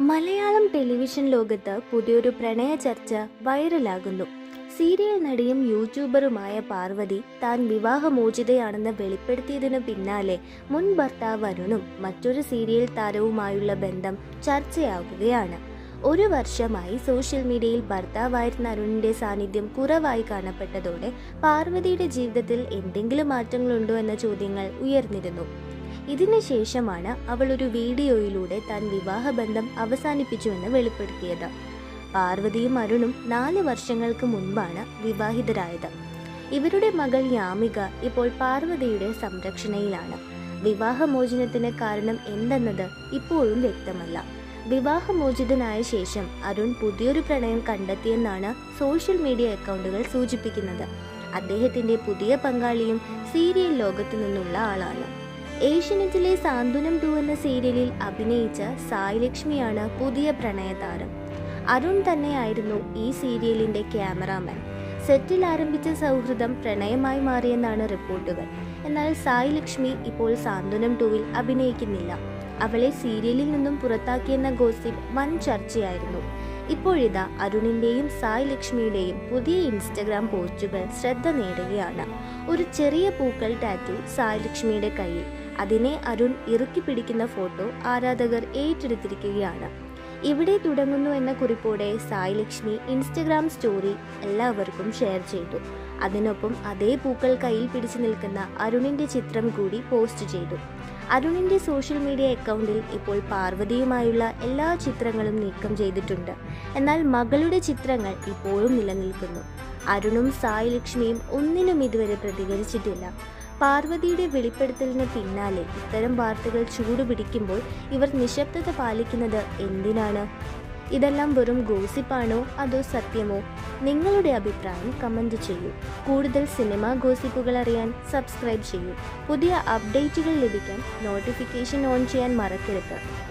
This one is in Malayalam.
മലയാളം ടെലിവിഷൻ ലോകത്ത് പുതിയൊരു പ്രണയ ചർച്ച വൈറലാകുന്നു. സീരിയൽ നടിയും യൂട്യൂബറുമായ പാർവതി താൻ വിവാഹമോചിതയാണെന്ന് വെളിപ്പെടുത്തിയതിനു പിന്നാലെ മുൻ ഭർത്താവ് അരുണും മറ്റൊരു സീരിയൽ താരവുമായുള്ള ബന്ധം ചർച്ചയാകുകയാണ് ഒരു വർഷമായി സോഷ്യൽ മീഡിയയിൽ ഭർത്താവായിരുന്ന അരുണിന്റെ സാന്നിധ്യം കുറവായി കാണപ്പെട്ടതോടെ പാർവതിയുടെ ജീവിതത്തിൽ എന്തെങ്കിലും മാറ്റങ്ങളുണ്ടോ എന്ന ചോദ്യങ്ങൾ ഉയർന്നിരുന്നു. ഇതിന് ശേഷമാണ് അവൾ ഒരു വീഡിയോയിലൂടെ താൻ വിവാഹബന്ധം അവസാനിപ്പിച്ചുവെന്ന് വെളിപ്പെടുത്തിയത്. പാർവതിയും അരുണും നാല് വർഷങ്ങൾക്ക് മുൻപാണ് വിവാഹിതരായത്. ഇവരുടെ മകൾ യാമിക ഇപ്പോൾ പാർവതിയുടെ സംരക്ഷണയിലാണ്. വിവാഹമോചനത്തിന് കാരണം എന്തെന്നത് ഇപ്പോഴും വ്യക്തമല്ല. വിവാഹമോചിതനായ ശേഷം അരുൺ പുതിയൊരു പ്രണയം കണ്ടെത്തിയെന്നാണ് സോഷ്യൽ മീഡിയ അക്കൗണ്ടുകൾ സൂചിപ്പിക്കുന്നത്. അദ്ദേഹത്തിന്റെ പുതിയ പങ്കാളിയും സീരിയൽ ലോകത്തു നിന്നുള്ള ആളാണ്. ഏഷ്യനെറ്റിലെ സാന്ത്വനം ടു എന്ന സീരിയലിൽ അഭിനയിച്ച സായി ലക്ഷ്മിയാണ് പുതിയ പ്രണയതാരം. അരുൺ തന്നെയായിരുന്നു ഈ സീരിയലിന്റെ ക്യാമറാമാൻ. സെറ്റിൽ ആരംഭിച്ച സൗഹൃദം പ്രണയമായി മാറിയെന്നാണ് റിപ്പോർട്ടുകൾ. എന്നാൽ സായി ലക്ഷ്മി ഇപ്പോൾ സാന്ത്വനം ടൂവിൽ അഭിനയിക്കുന്നില്ല. അവളെ സീരിയലിൽ നിന്നും പുറത്താക്കിയെന്ന ഗോസിപ്പ് വൻ ചർച്ചയായിരുന്നു. ഇപ്പോഴിതാ അരുണിന്റെയും സായ് ലക്ഷ്മിയുടെയും പുതിയ ഇൻസ്റ്റഗ്രാം പോസ്റ്റുകൾ ശ്രദ്ധ നേടുകയാണ്. ഒരു ചെറിയ പൂക്കൾ ടാറ്റു സായ് ലക്ഷ്മിയുടെ കയ്യിൽ. അതിനെ അരുൺ ഇറുക്കി പിടിക്കുന്ന ഫോട്ടോ ആരാധകർ ഏറ്റെടുത്തിരിക്കുകയാണ്. ഇവിടെ തുടങ്ങുന്നു എന്ന കുറിപ്പോടെ സായ് ലക്ഷ്മി ഇൻസ്റ്റഗ്രാം സ്റ്റോറി എല്ലാവർക്കും ഷെയർ ചെയ്തു. അതിനൊപ്പം അതേ പൂക്കൾ കയ്യിൽ പിടിച്ചു നിൽക്കുന്ന അരുണിന്റെ ചിത്രം കൂടി പോസ്റ്റ് ചെയ്തു. അരുണിന്റെ സോഷ്യൽ മീഡിയ അക്കൗണ്ടിൽ ഇപ്പോൾ പാർവതിയുമായുള്ള എല്ലാ ചിത്രങ്ങളും നീക്കം ചെയ്തിട്ടുണ്ട്. എന്നാൽ മകളുടെ ചിത്രങ്ങൾ ഇപ്പോഴും നിലനിൽക്കുന്നു. അരുണും സായി ലക്ഷ്മിയും ഒന്നിനും ഇതുവരെ പ്രതികരിച്ചിട്ടില്ല. പാർവതിയുടെ വെളിപ്പെടുത്തലിന് പിന്നാലെ ഇത്തരം വാർത്തകൾ ചൂടുപിടിക്കുമ്പോൾ ഇവർ നിശബ്ദത പാലിക്കുന്നത് എന്തിനാണ്? ഇതെല്ലാം വെറും ഗോസിപ്പാണോ? അതോ സത്യമോ? നിങ്ങളുടെ അഭിപ്രായം കമന്റ് ചെയ്യൂ. കൂടുതൽ സിനിമാ ഗോസിപ്പുകൾ അറിയാൻ സബ്സ്ക്രൈബ് ചെയ്യൂ. പുതിയ അപ്ഡേറ്റുകൾ ലഭിക്കാൻ നോട്ടിഫിക്കേഷൻ ഓൺ ചെയ്യാൻ മറക്കരുത്.